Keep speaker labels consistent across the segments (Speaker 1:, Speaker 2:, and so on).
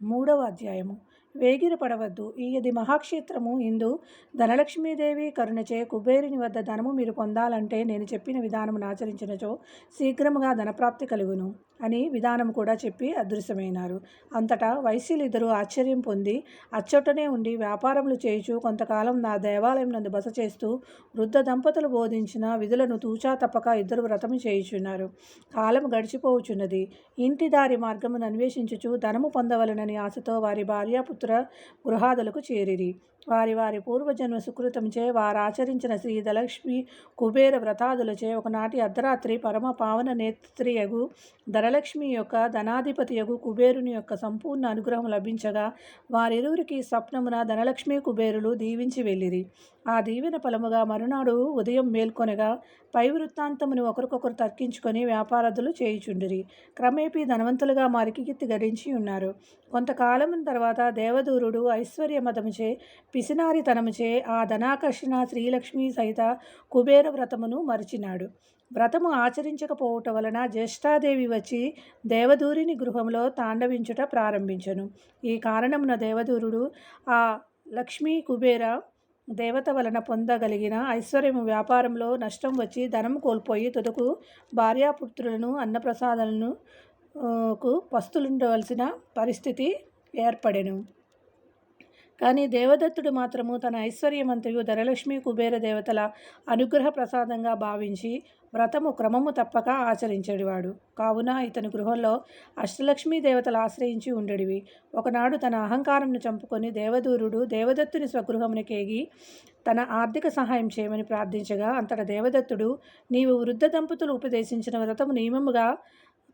Speaker 1: మూడవ అధ్యాయము. వేగిరపడవద్దు. ఇది మహాక్షేత్రము ఇందు ధనలక్ష్మీదేవి కరుణచే కుబేరుని వద్ద ధనము మీరు పొందాలంటే నేను చెప్పిన విధానమును ఆచరించినచో శీఘ్రముగా ధనప్రాప్తి కలుగును అని విధానం కూడా చెప్పి అదృశ్యమైనారు. అంతటా వైశ్యులిద్దరూ ఆశ్చర్యం పొంది అచ్చటనే ఉండి వ్యాపారములు చేయుచు కొంతకాలం నా దేవాలయం నందు బస చేస్తూ వృద్ధ దంపతులు బోధించిన విధులను తూచా తప్పక ఇద్దరు వ్రతము చేయుచున్నారు. కాలం గడిచిపోవుచున్నది. ఇంటి దారి మార్గమును అన్వేషించుచు ధనము పొందవలనని ఆశతో వారి పుత్ర గృహాదులకు చేరిరి. వారి వారి పూర్వజన్మ సుకృతంచే వారు ఆచరించిన శ్రీ ధనలక్ష్మి కుబేర వ్రతాదులచే ఒకనాటి అర్ధరాత్రి పరమ పావన నేత్రియగు ధనలక్ష్మి యొక్క ధనాధిపతియగు కుబేరుని యొక్క సంపూర్ణ అనుగ్రహం లభించగా వారిరువురికి స్వప్నమున ధనలక్ష్మి కుబేరులు దీవించి వెళ్ళిరి. ఆ దీవెన ఫలముగా మరునాడు ఉదయం మేల్కొనగా పై వృత్తాంతమును ఒకరికొకరు తర్కించుకొని వ్యాపారదులు చేయుచుండిరి. క్రమేపీ ధనవంతులుగా మారికి గిత్తి గడించి ఉన్నారు. కొంతకాలం తర్వాత దేవదూరుడు ఐశ్వర్యమతముచే పిసినారితనముచే ఆ ధనాకర్షణ శ్రీలక్ష్మి సహిత కుబేర వ్రతమును మరిచినాడు. వ్రతము ఆచరించకపోవటం వలన జ్యేష్ఠాదేవి వచ్చి దేవదూరిని గృహంలో తాండవించుట ప్రారంభించను. ఈ కారణమున దేవదూరుడు ఆ లక్ష్మీ కుబేర దేవత వలన పొందగలిగిన ఐశ్వర్యము వ్యాపారంలో నష్టం వచ్చి ధనం కోల్పోయి తుదకు భార్యాపుత్రులను అన్నప్రసాదాలను కు పస్తులుండవలసిన పరిస్థితి ఏర్పడెను. కానీ దేవదత్తుడు మాత్రము తన ఐశ్వర్యమంతయు ధనలక్ష్మి కుబేర దేవతల అనుగ్రహ ప్రసాదంగా భావించి వ్రతము క్రమము తప్పక ఆచరించేవాడు కావున ఇతని గృహంలో అష్టలక్ష్మీ దేవతలు ఆశ్రయించి ఉండేవి ఒకనాడు తన అహంకారంను చంపుకొని దేవదూరుడు దేవదత్తుని స్వగృహమునికేగి తన ఆర్థిక సహాయం చేయమని ప్రార్థించగా అంతట దేవదత్తుడు నీవు వృద్ధ దంపతులు ఉపదేశించిన వ్రతము నియమముగా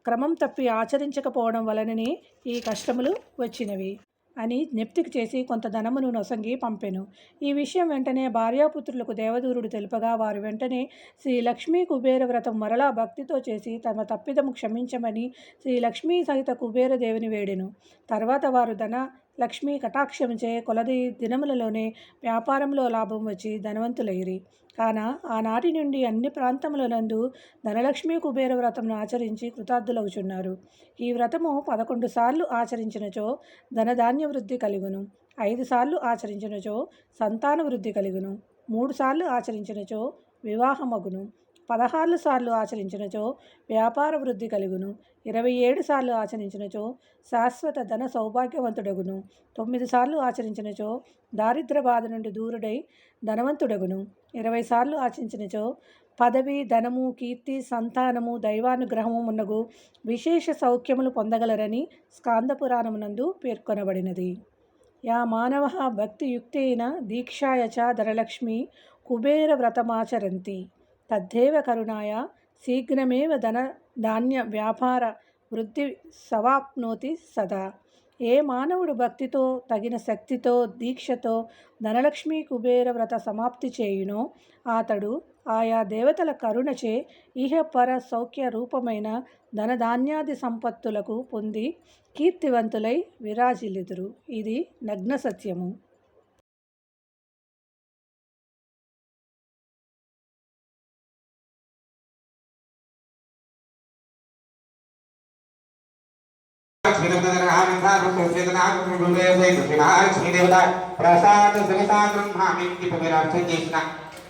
Speaker 1: క్రమం తప్పి ఆచరించకపోవడం వలననే ఈ కష్టములు వచ్చినవి. అని జ్ఞప్తికి చేసి కొంత ధనమును నొసంగి పంపెను. ఈ విషయం వెంటనే భార్యాపుత్రులకు దేవదూరుడు తెలుపగా వారు వెంటనే శ్రీ లక్ష్మీ కుబేర వ్రతం మరలా భక్తితో చేసి తమ తప్పిదము క్షమించమని శ్రీ లక్ష్మీ సహిత కుబేరదేవిని వేడెను. తర్వాత వారు ధన లక్ష్మీ కటాక్షముచే కొలది దినములలోనే వ్యాపారంలో లాభం వచ్చి ధనవంతులైరి. కాన ఆనాటి నుండి అన్ని ప్రాంతములనందు ధనలక్ష్మీ కుబేర వ్రతమును ఆచరించి కృతార్థులవుచున్నారు. ఈ వ్రతము పదకొండు సార్లు ఆచరించినచో ధనధాన్య వృద్ధి కలుగును. ఐదు సార్లు ఆచరించినచో సంతాన వృద్ధి కలుగును. మూడు సార్లు ఆచరించినచో వివాహమగును. పదహారు సార్లు ఆచరించినచో వ్యాపార వృద్ధి కలుగును. ఇరవై ఏడు సార్లు ఆచరించినచో శాశ్వత ధన సౌభాగ్యవంతుడగును. తొమ్మిది సార్లు ఆచరించినచో దారిద్ర బాధ నుండి దూరుడై ధనవంతుడగును. ఇరవై సార్లు ఆచరించినచో పదవి ధనము కీర్తి సంతానము దైవానుగ్రహము మున్నగు విశేష సౌఖ్యములు పొందగలరని స్కాందపురాణమునందు పేర్కొనబడినది. యా మానవ భక్తియుక్తేన దీక్షాయచ చ ధనలక్ష్మి కుబేర వ్రతమాచరంతి. తద్దేవ కరుణాయ శీఘ్రమేవ ధన ధాన్య వ్యాపార వృద్ధి సవాప్నోతి సదా. ఏ మానవుడు భక్తితో తగిన శక్తితో దీక్షతో ధనలక్ష్మి కుబేర వ్రత సమాప్తి చేయునో అతడు ఆయా దేవతల కరుణచే ఇహపర సౌఖ్య రూపమైన ధనధాన్యాది సంపత్తులకు పొంది కీర్తివంతులై విరాజిల్లుదురు. ఇది నగ్న సత్యము.
Speaker 2: ప్రసాద సమితాగ్రహామికి మీరు అర్థం చేసిన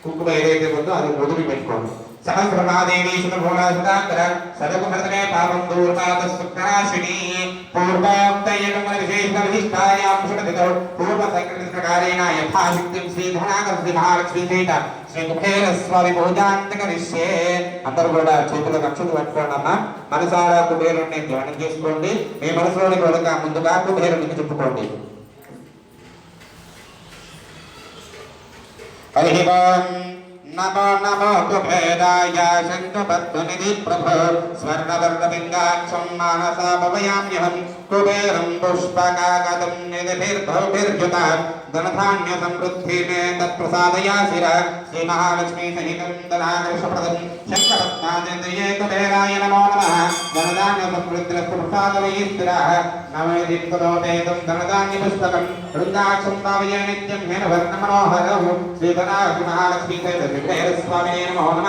Speaker 2: కుంకుమ ఏదైతే ఉందో అది మొదలు పెట్టుకోండి సహస్రమాదేవి సుఖభోళ సుధాకర సదకుమృతమే పాపం దూర్పాద సుఖనాశిని పూర్వాంతయకం విశేష విశిష్టాయాం సుఖదితో పూర్వ సంకృతికారేణ యథాశక్తిం శ్రీధనాగర శ్రీ మహాలక్ష్మీ సహిత శ్రీ కుబేర స్వామి పూజాంతకరిష్యే అందరూ కూడా చేతుల రక్షణ పెట్టుకోండి అన్న మనసారా కుబేరుణ్ణి ధ్యానం చేసుకోండి మీ మనసులోనికి వెళక ముందుగా కుబేరునికి చెప్పుకోండి हरिः ओम् नमो नमो कुभेदाय शङ्खपद्मनिधि प्रभो स्वर्णवर्णबिङ्गाक्षं मानसा भवयाम्यहं कुबेरं ధనధాన్య సమృద్ధి మే తత్ప్రసాదయాశిర శ్రీ మహాలక్ష్మీ సహితం ధనాకర్షప్రదం శంకరత్నాదేకవేరాయ నమో నమ ధనధాన్య సమృద్ధిరస్తు ప్రసాదమయీశ్వర నమేదింకులోపేతం ధనధాన్య పుస్తకం వృందాక్షం భావయే నిత్యం హేన వర్ణమనోహరం శ్రీ ధనాక్షి మహాలక్ష్మీ సహిత విగ్రహస్వామినే నమో నమ.